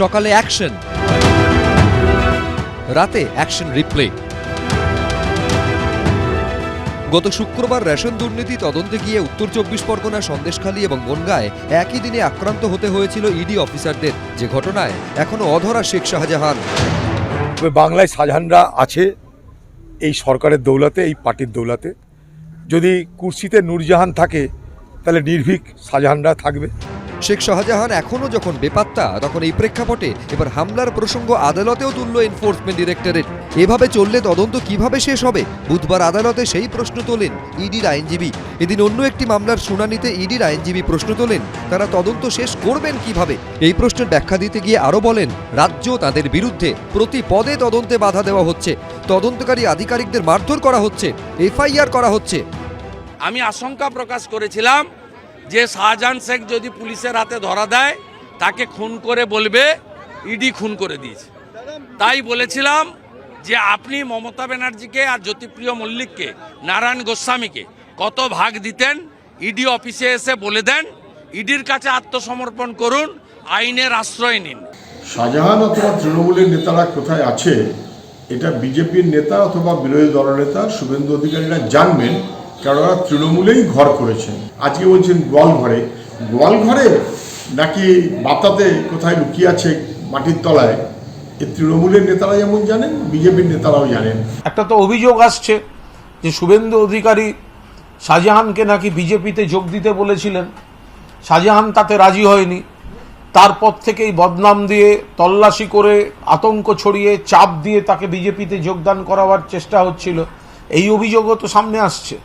সকালে অ্যাকশন। রাতে action replay. গত শুক্রবার রেশন দুর্নীতি তদন্তে গিয়ে উত্তর চব্বিশ পরগনা, সন্দেশখালী এবং বনগায় একই দিনে আক্রান্ত হতে হয়েছিল ইডি অফিসারদের। যে ঘটনায় এখনও অধরা শেখ শাহজাহান। বাংলায় শাহজাহানরা আছে এই সরকারের দৌলাতে, এই পার্টির দৌলাতে। যদি কুর্সিতে নূরজাহান থাকে, তাহলে নির্ভীক শাহজাহানরা থাকবে। শেখ শাহজাহান এখনও যখন বেপাত্তা, তখন এই প্রেক্ষাপটে এবার হামলার প্রসঙ্গ আদালতেও তুলল এনফোর্সমেন্ট ডিরেক্টরেট। এভাবে চললে তদন্ত কীভাবে শেষ হবে? বুধবার আদালতে সেই প্রশ্ন তোলেন ইডির আইনজীবী। এদিন অন্য একটি মামলার শুনানিতে ইডির আইনজীবী প্রশ্ন তোলেন, তারা তদন্ত শেষ করবেন কীভাবে? এই প্রশ্নের ব্যাখ্যা দিতে গিয়ে আরও বলেন, রাজ্য তাদের বিরুদ্ধে প্রতি পদে তদন্তে বাধা দেওয়া হচ্ছে। তদন্তকারী আধিকারিকদের মারধর করা হচ্ছে, এফআইআর করা হচ্ছে। আমি আশঙ্কা প্রকাশ করেছিলাম যে শাহজাহান শেখ যদি পুলিশের হাতে ধরা দেয়, তাকে খুন করে বলবে, ইডি খুন করে দিয়েছে। তাই বলেছিলাম যে আপনি মমতা ব্যানার্জিকে আর জ্যোতিপ্রিয় মল্লিককে, নারায়ণ গোস্বামীকে কত ভাগ দিতেন, ইডি অফিসে এসে বলে দেন, ইডির কাছে আত্মসমর্পণ করুন, আইনের আশ্রয় নিন। শাহজাহান অথবা তৃণমূলের নেতারা কোথায় আছে, এটা বিজেপির নেতা অথবা বিরোধী দলনেতা শুভেন্দু অধিকারীরা জানবেন। ওরা তৃণমূলেই ঘর করেছেন। আজকে বলছেন গোয়ালঘরে গোয়ালঘরে নাকি বাতাতে কোথায় লুকিয়ে আছে মাটির তলায়? এ তৃণমূলের নেতারা যেমন জানেন, বিজেপির নেতারাও জানেন। একটা তো অভিযোগ আসছে যে শুভেন্দু অধিকারী শাহজাহানকে নাকি বিজেপিতে যোগ দিতে বলেছিলেন। শাহজাহান তাতে রাজি হয়নি। তারপর থেকেই বদনাম দিয়ে, তল্লাশি করে, আতঙ্ক ছড়িয়ে, চাপ দিয়ে তাকে বিজেপিতে যোগদান করাবার চেষ্টা হচ্ছিল। এই অভিযোগও তো সামনে আসছে।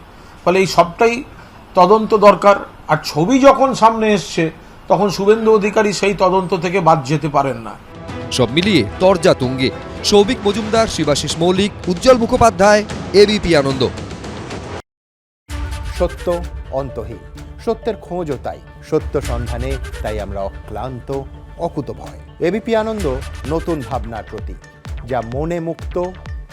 ফলে এই সবটাই তদন্ত দরকার। আর ছবি যখন সামনে এসছে তখন শুভেন্দু অধিকারী সেই তদন্ত থেকে বাদ যেতে পারেন না। সব মিলিয়ে তরজা তুঙ্গে। সৌভিক মজুমদার শিবাশিস মৌলিক উজ্জ্বল মুখোপাধ্যায় এবিপি আনন্দ। সত্য অন্তহীন। সত্যের খোঁজও তাই। সত্য সন্ধানে তাই আমরা অক্লান্ত অকুতভয়। এবিপি আনন্দ নতুন ভাবনার প্রতীক যা মনে মুক্ত